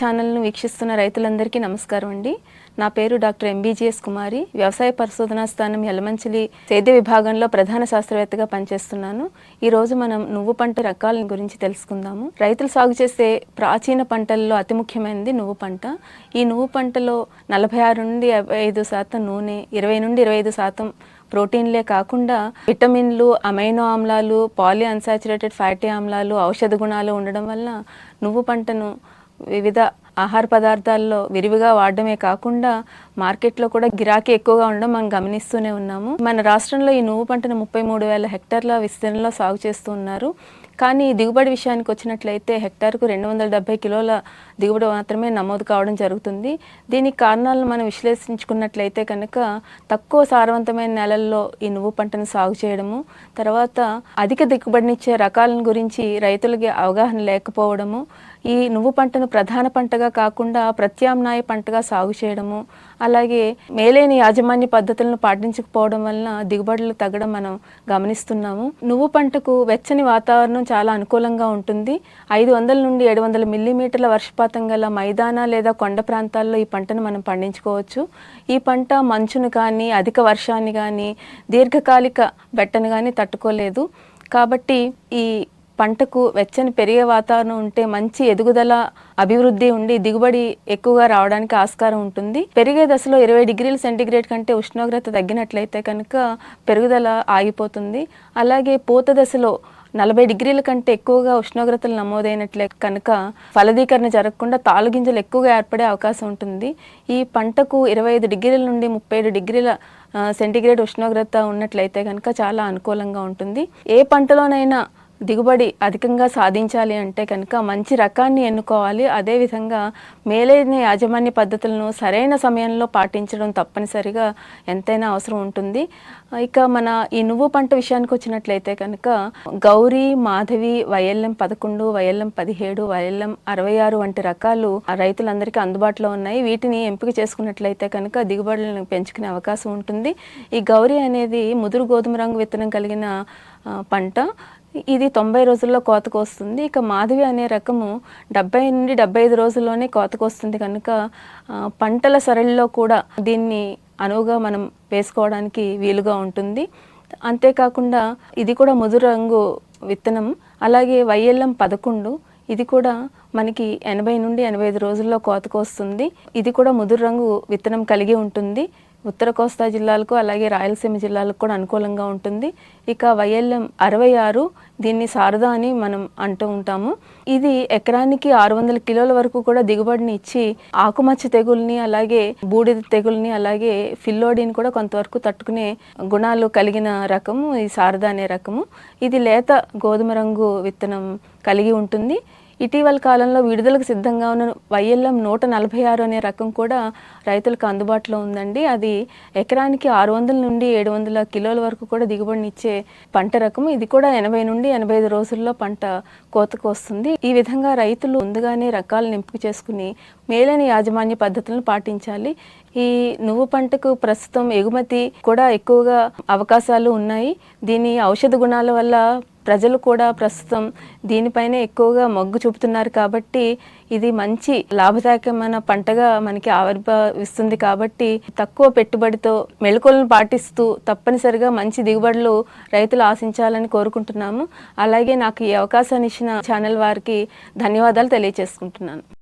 ఛానల్ను వీక్షిస్తున్న రైతులందరికీ నమస్కారం అండి. నా పేరు డాక్టర్ ఎంబీజీఎస్ కుమారి. వ్యవసాయ పరిశోధనా స్థానం యలమంచిలి సేద్య విభాగంలో ప్రధాన శాస్త్రవేత్తగా పనిచేస్తున్నాను. ఈరోజు మనం నువ్వు పంట రకాల గురించి తెలుసుకుందాము. రైతులు సాగు చేసే ప్రాచీన పంటల్లో అతి ముఖ్యమైనది నువ్వు పంట. ఈ నువ్వు పంటలో నలభై ఆరు నుండి ఐదు శాతం నూనె ఇరవై నుండి ఇరవై ఐదు శాతం ప్రోటీన్లే కాకుండా విటమిన్లు అమైనో ఆమ్లాలు పాలీ అన్సాచురేటెడ్ ఫ్యాటీ ఆమ్లాలు ఔషధ గుణాలు ఉండడం వల్ల నువ్వు పంటను వివిధ ఆహార పదార్థాల్లో విరివిగా వాడడమే కాకుండా మార్కెట్లో కూడా గిరాకీ ఎక్కువగా ఉండడం మనం గమనిస్తూనే ఉన్నాము. మన రాష్ట్రంలో ఈ నువ్వు పంటను ముప్పై మూడు వేల హెక్టార్ల విస్తీర్ణంలో సాగు చేస్తూ ఉన్నారు. కానీ దిగుబడి విషయానికి వచ్చినట్లయితే హెక్టార్కు రెండు వందల డెబ్బై కిలోల దిగుబడి మాత్రమే నమోదు కావడం జరుగుతుంది. దీనికి కారణాలను మనం విశ్లేషించుకున్నట్లయితే కనుక తక్కువ సారవంతమైన నెలల్లో ఈ నువ్వు పంటను సాగు చేయడము తర్వాత అధిక దిగుబడినిచ్చే రకాలను గురించి రైతులకి అవగాహన లేకపోవడము ఈ నువ్వు పంటను ప్రధాన పంటగా కాకుండా ప్రత్యామ్నాయ పంటగా సాగు చేయడము అలాగే మేలైన యాజమాన్య పద్ధతులను పాటించకపోవడం వలన దిగుబడులు తగ్గడం మనం గమనిస్తున్నాము. నువ్వు పంటకు వెచ్చని వాతావరణం చాలా అనుకూలంగా ఉంటుంది. ఐదు వందల నుండి ఏడు వందల మిల్లీమీటర్ల వర్షపాతం గల మైదాన లేదా కొండ ప్రాంతాల్లో ఈ పంటను మనం పండించుకోవచ్చు. ఈ పంట మంచును కానీ అధిక వర్షాన్ని కానీ దీర్ఘకాలిక బెట్టను కానీ తట్టుకోలేదు. కాబట్టి ఈ పంటకు వెచ్చని పెరిగే వాతావరణం ఉంటే మంచి ఎదుగుదల అభివృద్ధి ఉండి దిగుబడి ఎక్కువగా రావడానికి ఆస్కారం ఉంటుంది. పెరిగే దశలో ఇరవై డిగ్రీల సెంటీగ్రేడ్ కంటే ఉష్ణోగ్రత తగ్గినట్లయితే కనుక పెరుగుదల ఆగిపోతుంది. అలాగే పూత దశలో నలభై డిగ్రీల కంటే ఎక్కువగా ఉష్ణోగ్రతలు నమోదైనట్లే కనుక ఫలదీకరణ జరగకుండా తాలుగింజలు ఎక్కువగా ఏర్పడే అవకాశం ఉంటుంది. ఈ పంటకు ఇరవై ఐదు డిగ్రీల నుండి ముప్పై ఏడు డిగ్రీల సెంటీగ్రేడ్ ఉష్ణోగ్రత ఉన్నట్లయితే కనుక చాలా అనుకూలంగా ఉంటుంది. ఏ పంటలోనైనా దిగుబడి అధికంగా సాధించాలి అంటే కనుక మంచి రకాన్ని ఎన్నుకోవాలి. అదేవిధంగా మేలైన యాజమాన్య పద్ధతులను సరైన సమయంలో పాటించడం తప్పనిసరిగా ఎంతైనా అవసరం ఉంటుంది. ఇక మన ఈ నువ్వు పంట విషయానికి వచ్చినట్లయితే కనుక గౌరీ మాధవి వైఎల్ఎం పదకొండు వైఎల్ఎం పదిహేడు వైఎల్ఎం అరవై ఆరు వంటి రకాలు ఆ రైతులందరికీ అందుబాటులో ఉన్నాయి. వీటిని ఎంపిక చేసుకున్నట్లయితే కనుక దిగుబడులను పెంచుకునే అవకాశం ఉంటుంది. ఈ గౌరీ అనేది ముదురు గోధుమ రంగు విత్తనం కలిగిన పంట. ఇది తొంభై రోజుల్లో కోతకు వస్తుంది. ఇక మాధవి అనే రకము డెబ్బై నుండి డెబ్బై ఐదు రోజుల్లోనే కోతకు వస్తుంది కనుక పంటల సరళిలో కూడా దీన్ని అనువుగా మనం వేసుకోవడానికి వీలుగా ఉంటుంది. అంతేకాకుండా ఇది కూడా ముదురు రంగు విత్తనం అలాగే వైఎల్ఎం పదకొండు. ఇది కూడా మనకి ఎనభై నుండి ఎనభై ఐదు రోజుల్లో కోతకు వస్తుంది. ఇది కూడా ముదురు రంగు విత్తనం కలిగి ఉంటుంది. ఉత్తర కోస్తా జిల్లాలకు అలాగే రాయలసీమ జిల్లాలకు కూడా అనుకూలంగా ఉంటుంది. ఇక వైఎల్ఎం అరవై ఆరు దీన్ని శారదా అని మనం అంటూ ఉంటాము. ఇది ఎకరానికి ఆరు వందల కిలోల వరకు కూడా దిగుబడిని ఇచ్చి ఆకుమచ్చ తెగుల్ని అలాగే బూడిద తెగుల్ని అలాగే ఫిల్లోడిని కూడా కొంతవరకు తట్టుకునే గుణాలు కలిగిన రకము ఈ శారదా అనే రకము. ఇది లేత గోధుమ రంగు విత్తనం కలిగి ఉంటుంది. ఇటీవల కాలంలో విడుదలకు సిద్ధంగా ఉన్న వైఎల్ఎం నూట నలభై ఆరు అనే రకం కూడా రైతులకు అందుబాటులో ఉందండి. అది ఎకరానికి ఆరు వందల నుండి ఏడు వందల కిలోల వరకు కూడా దిగుబడినిచ్చే పంట రకం. ఇది కూడా ఎనభై నుండి ఎనభై ఐదు రోజుల్లో పంట కోతకు వస్తుంది. ఈ విధంగా రైతులు ముందుగానే రకాలను ఎంపిక చేసుకుని మేలైన యాజమాన్య పద్ధతులను పాటించాలి. ఈ నువ్వు పంటకు ప్రస్తుతం ఎగుమతి కూడా ఎక్కువగా అవకాశాలు ఉన్నాయి. దీని ఔషధ గుణాల వల్ల ప్రజలు కూడా ప్రస్తుతం దీనిపైనే ఎక్కువగా మొగ్గు చూపుతున్నారు కాబట్టి ఇది మంచి లాభదాయకమైన పంటగా మనకి ఆవిర్భవిస్తుంది కాబట్టి తక్కువ పెట్టుబడితో మెళుకులను పాటిస్తూ తప్పనిసరిగా మంచి దిగుబడులు రైతులు ఆశించాలని కోరుకుంటున్నాము. అలాగే నాకు ఈ అవకాశాన్ని ఇచ్చిన ఛానల్ వారికి ధన్యవాదాలు తెలియజేసుకుంటున్నాను.